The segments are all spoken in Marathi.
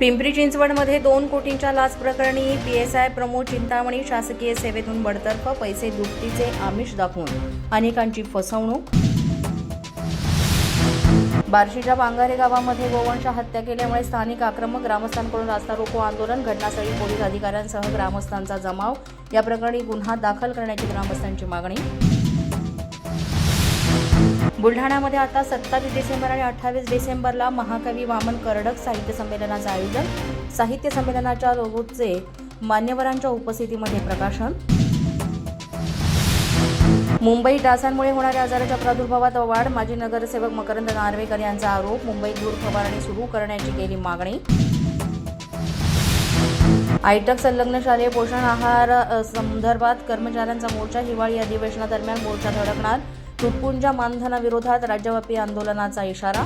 पिंपरी चिंचवडमध्ये दोन कोटींच्या लाच प्रकरणी पीएसआय प्रमोद चिंतामणी शासकीय सेवेतून बडतर्फ पैसे दुपटीचे आमिष दाखवून. अनेकांची फसवणूक. बार्शीच्या बांगारे गावामध्ये गोवंश हत्या केल्यामुळे स्थानिक आक्रमक ग्रामस्थांकडून रास्ता रोको आंदोलन. घटनास्थळी पोलीस अधिकाऱ्यांसह ग्रामस्थांचा जमाव. या प्रकरणी गुन्हा दाखल करण्याची ग्रामस्थांची मागणी. बुलढाण्यामध्ये आता सत्तावीस डिसेंबर आणि अठ्ठावीस डिसेंबरला महाकवी वामन कर्डक साहित्य संमेलनाचं आयोजन. साहित्य संमेलनाच्या लोगोचे मान्यवरांच्या उपस्थितीमध्ये प्रकाशन. मुंबई डासांमुळे होणाऱ्या आजाराच्या प्रादुर्भावात वाढ माजी नगरसेवक मकरंद नार्वेकर यांचा आरोप मुंबईत दूर फवारणी सुरू करण्याची केली मागणी. आयटक संलग्न शालेय पोषण आहार संदर्भात कर्मचाऱ्यांचा मोर्चा हिवाळी अधिवेशनादरम्यान मोर्चा धडकणार. तुटपुंजा मानधनाविरोधात राज्यव्यापी आंदोलनाचा इशारा.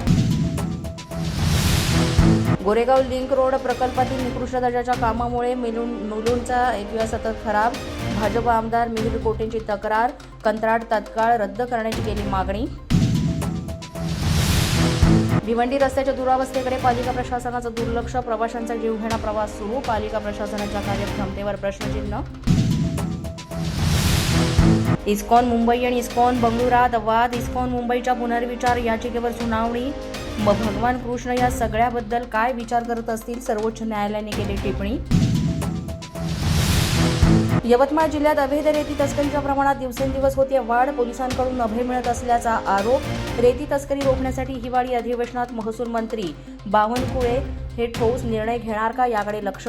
गोरेगाव लिंक रोड प्रकल्पातील निकृष्ट दर्जाच्या कामामुळे मिलून मुलुंडचा एकव्या सतत खराब. भाजप आमदार मिहिर कोटेंची तक्रार. कंत्राट तत्काळ रद्द करण्याची केली मागणी. भिवंडी रस्त्याच्या दुरावस्थेकडे पालिका प्रशासनाचं दुर्लक्ष. प्रवाशांचा जीवघेणा प्रवास सुरू. पालिका प्रशासनाच्या कार्यक्षमतेवर प्रश्नचिन्ह. इस्कॉन मुंबई आणि इस्कॉन बंगळुरात वाद इस्कॉन मुंबईच्या पुनर्विचार याचिकेवर सुनावणी. मग भगवान कृष्ण या सगळ्याबद्दल काय विचार करत असतील? सर्वोच्च न्यायालयाने केली टिप्पणी. यवतमाळ जिल्ह्यात अवैध रेती तस्करीच्या प्रमाणात दिवसेंदिवस होते वाढ. पोलिसांकडून अभय मिळत असल्याचा आरोप. रेती तस्करी रोखण्यासाठी हिवाळी अधिवेशनात महसूल मंत्री बावनकुळे. हे ठोस निर्णय घेणार का याकडे लक्ष?